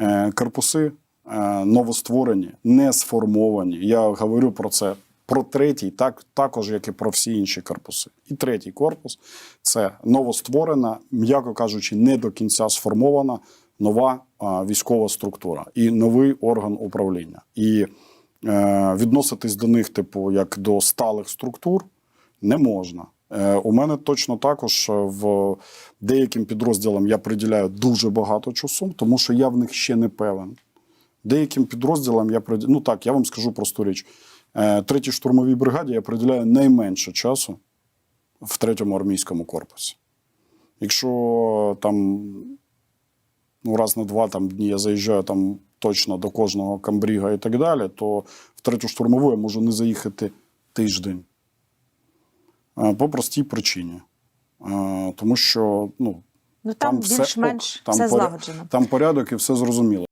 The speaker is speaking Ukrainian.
Е, Корпуси е, новостворені, не сформовані. Я говорю про це. Про третій, так також як і про всі інші корпуси. І третій корпус це новостворена, м'яко кажучи, не до кінця сформована нова а, військова структура і новий орган управління. І е, відноситись до них, типу, як до сталих структур, не можна. Е, у мене точно також е, в деяким підрозділам я приділяю дуже багато часу, тому що я в них ще не певен. Деяким підрозділам я приділяю, ну так, я вам скажу просту річ. Е, Третій штурмовій бригаді я приділяю найменше часу в третьому армійському корпусі. Якщо там ну, раз на два там, дні я заїжджаю там точно до кожного камбріга і так далі, то в третю штурмову я можу не заїхати тиждень. Е, По простій причині. Е, Тому що ну, Ну там, там більш-менш все, все злагоджено. Там порядок і все зрозуміло.